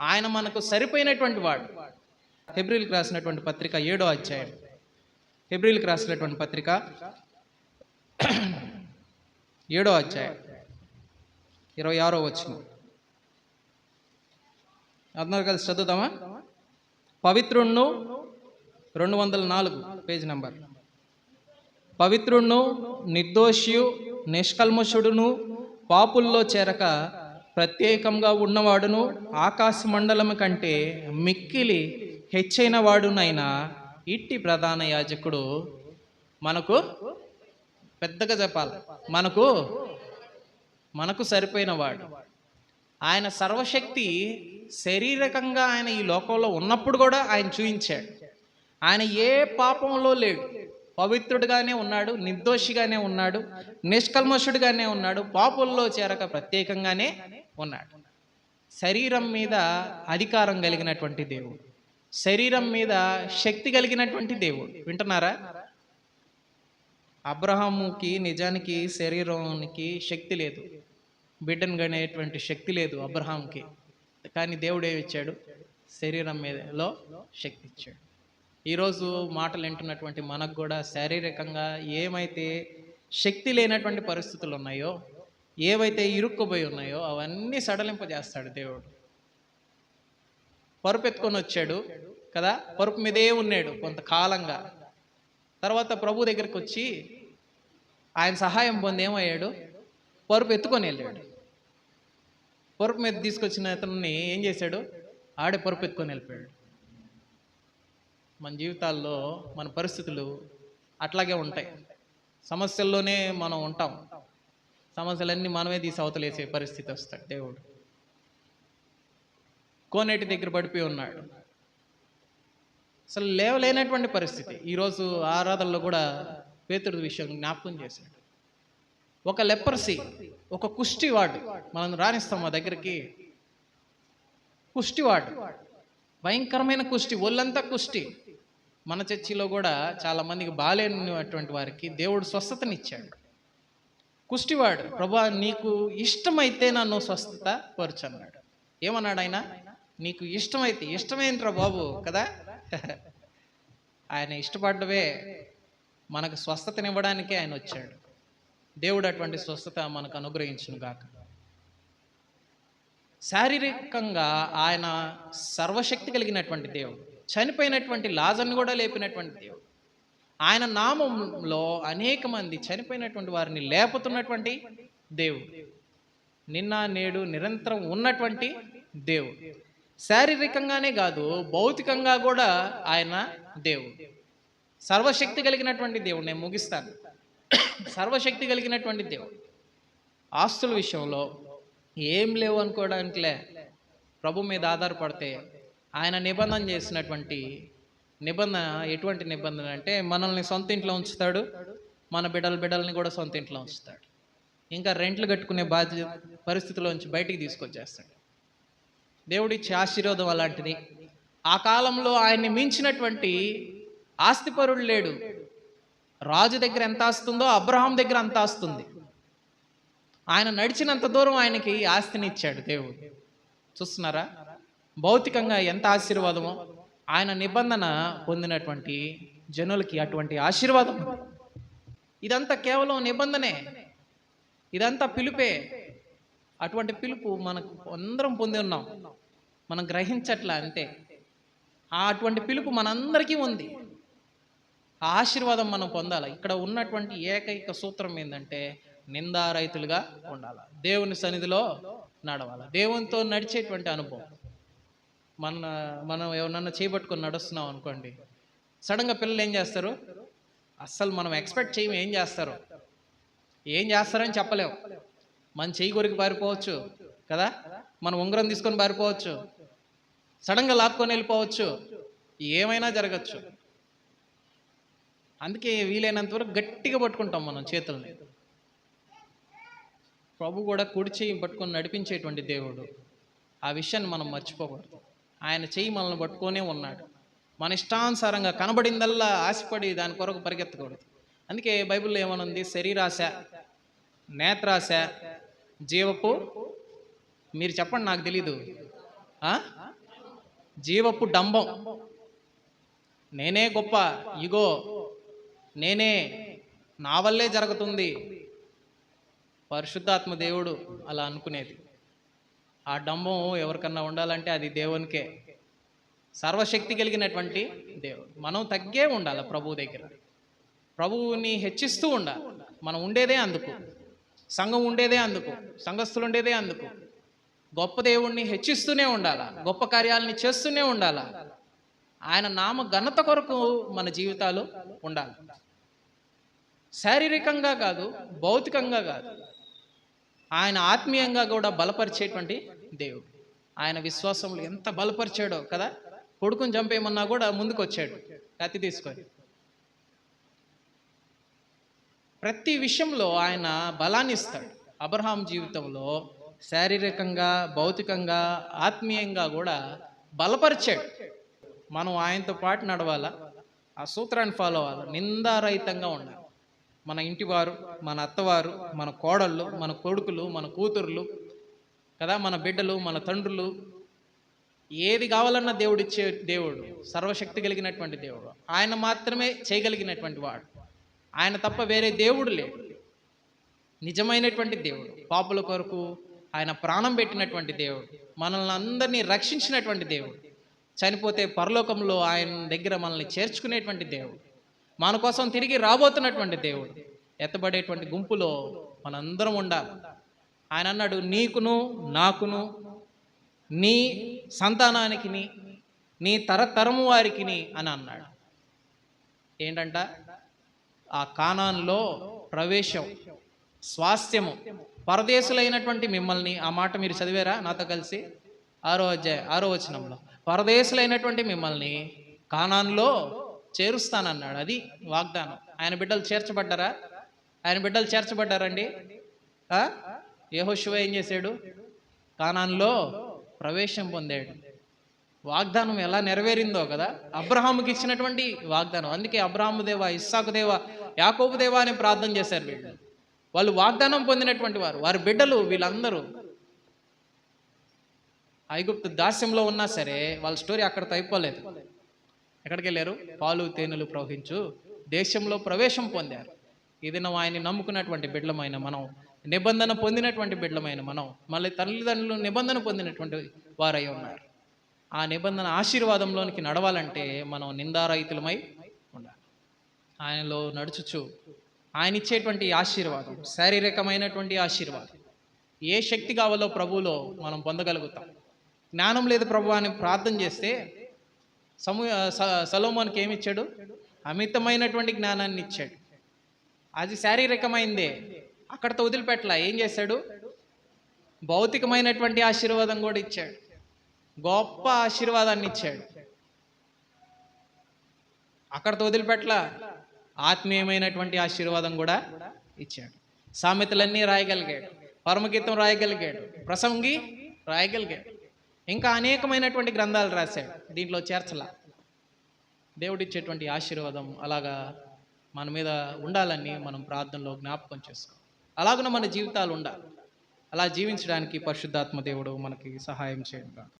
ఆయన మనకు సరిపోయినటువంటి వాడు. ఫిబ్రిల్కి రాసినటువంటి పత్రిక ఏడో అధ్యాయం. ఫిబ్రిల్కి రాసినటువంటి పత్రిక ఏడో అధ్యాయం. ఇరవై ఆరో వచ్చిన అందరు కలిసి చదువుతామా పవిత్రుణ్ణు రెండు వందల నాలుగు పేజ్ నెంబర్. పవిత్రుణ్ణు నిర్దోషియు నిష్కల్మషుడును పాపుల్లో చేరక ప్రత్యేకంగా ఉన్నవాడును ఆకాశ మండలం కంటే మిక్కిలి హెచ్చైన వాడునైనా ఇట్టి ప్రధాన యాజకుడు మనకు పెద్దగా చెప్పాలి. మనకు మనకు సరిపోయిన వాడు ఆయన సర్వశక్తి శారీరకంగా ఆయన ఈ లోకంలో ఉన్నప్పుడు కూడా ఆయన చూయించాడు. ఆయన ఏ పాపంలో లేడు. పవిత్రుడిగానే ఉన్నాడు నిర్దోషిగానే ఉన్నాడు నిష్కల్మషుడిగానే ఉన్నాడు పాపుల్లో చేరక ప్రత్యేకంగానే ఉన్నాడు. శరీరం మీద అధికారం కలిగినటువంటి దేవుడు. శరీరం మీద శక్తి కలిగినటువంటి దేవుడు. వింటున్నారా? అబ్రహాముకి నిజానికి శరీరానికి శక్తి లేదు. బిడ్డను గనేటువంటి శక్తి లేదు అబ్రహాంకి కానీ దేవుడు ఏమి ఇచ్చాడు? శరీరం మీదలో శక్తి ఇచ్చాడు. ఈరోజు మాటలు వింటున్నటువంటి మనకు కూడా శారీరకంగా ఏమైతే శక్తి లేనటువంటి పరిస్థితులు ఉన్నాయో ఏవైతే ఇరుక్కుపోయి ఉన్నాయో అవన్నీ సడలింపజేస్తాడు దేవుడు. పరుపు ఎత్తుకొని వచ్చాడు కదా? పరుపు మీదే ఉన్నాడు కొంతకాలంగా. తర్వాత ప్రభు దగ్గరికి వచ్చి ఆయన సహాయం పొంది ఏమయ్యాడు? పరుపు ఎత్తుకొని వెళ్ళాడు. పరుపు మీద తీసుకొచ్చిన అతన్ని ఏం చేశాడు? ఆడే పరుపు ఎత్తుకొని వెళ్ళిపోయాడు. మన జీవితాల్లో మన పరిస్థితులు అట్లాగే ఉంటాయి. సమస్యల్లోనే మనం ఉంటాం. సమస్యలన్నీ మనమే తీసి అవతలేసే పరిస్థితి వస్తాడు దేవుడు. కోనేటి దగ్గర పడిపోయి ఉన్నాడు. అసలు లేవలేనటువంటి పరిస్థితి. ఈరోజు ఆరాధనలో కూడా పేతుడు విషయం జ్ఞాపకం చేశాడు. ఒక లెప్పర్సి ఒక కుష్టివాడు మనం రాణిస్తాం మా దగ్గరికి. కుష్టివాడు భయంకరమైన కుష్టి ఒళ్ళంతా కుష్టి. మన చర్చిలో కూడా చాలామందికి బాగాలేనటువంటి వారికి దేవుడు స్వస్థతనిచ్చాడు. కుష్టివాడు. ప్రభా నీకు ఇష్టమైతే నన్ను స్వస్థత పరుచు అన్నాడు ఏమన్నాడు ఆయన? నీకు ఇష్టమైతే ఇష్టమేంట్రా బాబు కదా? ఆయన ఇష్టపడ్డవే మనకు స్వస్థతనివ్వడానికే ఆయన వచ్చాడు. దేవుడు అటువంటి స్వస్థత మనకు అనుగ్రహించును గాక. శారీరకంగా ఆయన సర్వశక్తి కలిగినటువంటి దేవుడు. చనిపోయినటువంటి లాజర్ని కూడా లేపినటువంటి దేవుడు. ఆయన నామంలో అనేక మంది చనిపోయినటువంటి వారిని లేపుతున్నటువంటి దేవుడు. నిన్న నేడు నిరంతరం ఉన్నటువంటి దేవుడు. శారీరకంగానే కాదు భౌతికంగా కూడా ఆయన దేవుడు. సర్వశక్తి కలిగినటువంటి దేవుడు. నేను ముగిస్తాను. సర్వశక్తి కలిగినటువంటి దేవుడు. ఆస్తుల విషయంలో ఏం లేవు అనుకోవడానికిలే. ప్రభు మీద ఆధారపడితే ఆయన నిబంధన చేసినటువంటి నిబంధన ఎటువంటి నిబంధన అంటే మనల్ని సొంత ఇంట్లో ఉంచుతాడు మన బిడ్డల బిడ్డల్ని కూడా సొంత ఇంట్లో ఉంచుతాడు. ఇంకా రెంట్లు కట్టుకునే బాధ్యత పరిస్థితిలోంచి బయటికి తీసుకొచ్చేస్తాడు. దేవుడిచ్చే ఆశీర్వాదం అలాంటిది. ఆ కాలంలో ఆయన్ని మించినటువంటి ఆస్తిపరుడు లేడు. రాజు దగ్గర ఎంత ఆస్తుందో అబ్రహాం దగ్గర అంత ఆస్తుంది. ఆయన నడిచినంత దూరం ఆయనకి ఆస్తిని ఇచ్చాడు దేవుడు. చూస్తున్నారా? భౌతికంగా ఎంత ఆశీర్వాదమో ఆయన నిబంధన పొందినటువంటి జనులకి అటువంటి ఆశీర్వాదం. ఇదంతా కేవలం నిబంధనే. ఇదంతా పిలుపే. అటువంటి పిలుపు మనకు అందరం పొంది ఉన్నాం. మనం గ్రహించట్లా అంతే. ఆ అటువంటి పిలుపు మనందరికీ ఉంది. ఆ ఆశీర్వాదం మనం పొందాలి? ఇక్కడ ఉన్నటువంటి ఏకైక సూత్రం ఏంటంటే నిందారైతులుగా ఉండాలి? దేవుని సన్నిధిలో నడవాలి? దేవునితో నడిచేటువంటి అనుభవం. మన మనం ఎవరన్నా చేపట్టుకొని నడుస్తున్నాం అనుకోండి సడన్గా పిల్లలు ఏం చేస్తారు? అస్సలు మనం ఎక్స్పెక్ట్ చేయము ఏం చేస్తారు? ఏం చేస్తారని చెప్పలేము మన చేయి కొరికి పారిపోవచ్చు కదా? మనం ఉంగరం తీసుకొని పారిపోవచ్చు. సడన్గా లాక్కొని వెళ్ళిపోవచ్చు. ఏమైనా జరగచ్చు. అందుకే వీలైనంత వరకు గట్టిగా పట్టుకుంటాం మనం చేతుల్ని. ప్రభు కూడా కుడి చేయి పట్టుకొని నడిపించేటువంటి దేవుడు. ఆ విషయాన్ని మనం మర్చిపోకూడదు. ఆయన చెయ్యి మనల్ని పట్టుకొనే ఉన్నాడు. మన ఇష్టానుసారంగా కనబడిందల్లా ఆశపడి దాని కొరకు పరిగెత్తకూడదు. అందుకే బైబిల్లో ఏమనుంది? శరీరాశ నేత్రాశ జీవపు మీరు చెప్పండి నాకు తెలీదు. జీవపు డంబం. నేనే గొప్ప ఇగో నేనే నా వల్లే జరుగుతుంది. పరిశుద్ధాత్మ దేవుడు అలా అనుకునేది. ఆ డంబం ఎవరికన్నా ఉండాలంటే అది దేవునికే. సర్వశక్తి కలిగినటువంటి దేవుడు. మనం తగ్గే ఉండాలి ప్రభువు దగ్గర. ప్రభువుని హెచ్చిస్తూ ఉండాలి. మనం ఉండేదే అందుకు. సంఘం ఉండేదే అందుకు. సంఘస్థులు ఉండేదే అందుకు. గొప్ప దేవుణ్ణి హెచ్చిస్తూనే ఉండాలా? గొప్ప కార్యాలని చేస్తూనే ఉండాలా? ఆయన నామ ఘనత కొరకు మన జీవితాలు ఉండాలి. శారీరకంగా కాదు భౌతికంగా కాదు. ఆయన ఆత్మీయంగా కూడా బలపరిచేటువంటి దేవుడు. ఆయన విశ్వాసంలో ఎంత బలపరిచాడో కదా? కొడుకుని చంపేయమన్నా కూడా ముందుకు వచ్చాడు కత్తి తీసుకొని. ప్రతి విషయంలో ఆయన బలాన్ని ఇస్తాడు. అబ్రహాం జీవితంలో శారీరకంగా భౌతికంగా ఆత్మీయంగా కూడా బలపరిచాడు. మనం ఆయనతో పాటు నడవాలా? ఆ సూత్రాన్ని ఫాలో అవ్వాలి? నిందారహితంగా ఉండాలి. మన ఇంటివారు మన అత్తవారు మన కోడళ్ళు మన కొడుకులు మన కూతుర్లు కదా మన బిడ్డలు మన తండ్రులు ఏది కావాలన్నా దేవుడిచ్చే దేవుడు సర్వశక్తి కలిగినటువంటి దేవుడు. ఆయన మాత్రమే చేయగలిగినటువంటి వాడు. ఆయన తప్ప వేరే దేవుడు లేడు. నిజమైనటువంటి దేవుడు పాపుల కొరకు ఆయన ప్రాణం పెట్టినటువంటి దేవుడు మనల్ని అందరినీ రక్షించినటువంటి దేవుడు చనిపోతే పరలోకంలో ఆయన దగ్గర మనల్ని చేర్చుకునేటువంటి దేవుడు మన కోసం తిరిగి రాబోతున్నటువంటి దేవుడు ఎత్తబడేటువంటి గుంపులో మనందరం ఉండాలి. ఆయన అన్నాడు నీకును నాకును నీ సంతానానికిని నీ తరతరము వారికిని అని అన్నాడు. ఏంటంట? ఆ కానాన్లో ప్రవేశం స్వాస్థ్యము పరదేశులైనటువంటి మిమ్మల్ని ఆ మాట మీరు చదివారా నాతో కలిసి? ఆరో అధ్యాయ ఆరో వచనంలో పరదేశులైనటువంటి మిమ్మల్ని కానాన్లో చేరుస్తానన్నాడు. అది వాగ్దానం. ఆయన బిడ్డలు చేర్చబడ్డారా? ఆయన బిడ్డలు చేర్చబడ్డారండి? యహోశివ ఏం చేశాడు? కానాన్లో ప్రవేశం పొందాడు. వాగ్దానం ఎలా నెరవేరిందో కదా? అబ్రహాముకి ఇచ్చినటువంటి వాగ్దానం. అందుకే అబ్రహాము దేవ ఇస్సాకు దేవ యాకోబు దేవ అని ప్రార్థన చేశారు వీళ్ళు. వాళ్ళు వాగ్దానం పొందినటువంటి వారు. వారి బిడ్డలు వీళ్ళందరూ ఐగుప్తు దాస్యంలో ఉన్నా సరే వాళ్ళ స్టోరీ అక్కడ అయిపోలేదు ఎక్కడికి వెళ్ళారు? పాలు తేనెలు ప్రవహించు దేశంలో ప్రవేశం పొందారు. ఇది నువ్వు ఆయన్ని నమ్ముకున్నటువంటి బిడ్డలమైన మనం నిబంధన పొందినటువంటి బిడ్డలమైన మనం మళ్ళీ తల్లిదండ్రులు నిబంధన పొందినటువంటి వారై ఉన్నారు. ఆ నిబంధన ఆశీర్వాదంలోనికి నడవాలంటే మనం నిందారహితులమై ఉండాలి. ఆయనలో నడుచుచు ఆయన ఇచ్చేటువంటి ఆశీర్వాదం శారీరకమైనటువంటి ఆశీర్వాదం ఏ శక్తి కావాలో ప్రభువులో మనం పొందగలుగుతాం. జ్ఞానం లేదు ప్రభు అని ప్రార్థన చేస్తే సమూ స- ఏమిచ్చాడు ఏమి ఇచ్చాడు? అమితమైనటువంటి జ్ఞానాన్ని ఇచ్చాడు. అది శారీరకమైందే. అక్కడతో వదిలిపెట్టలా. ఏం చేశాడు? భౌతికమైనటువంటి ఆశీర్వాదం కూడా ఇచ్చాడు. గొప్ప ఆశీర్వాదాన్ని ఇచ్చాడు. అక్కడతో వదిలిపెట్టలా. ఆత్మీయమైనటువంటి ఆశీర్వాదం కూడా ఇచ్చాడు. సామెతలన్నీ రాయగలిగాడు. పరమగీతం రాయగలిగాడు. ప్రసంగి రాయగలిగాడు. ఇంకా అనేకమైనటువంటి గ్రంథాలు రాశాడు. దీంట్లో చేర్చల. దేవుడిచ్చేటువంటి ఆశీర్వాదం అలాగా మన మీద ఉండాలని మనం ప్రార్థనలో జ్ఞాపకం చేసుకోవాలి. అలాగున మన జీవితాలు ఉండాలి అలా జీవించడానికి పరిశుద్ధాత్మ దేవుడు మనకి సహాయం చేయండి.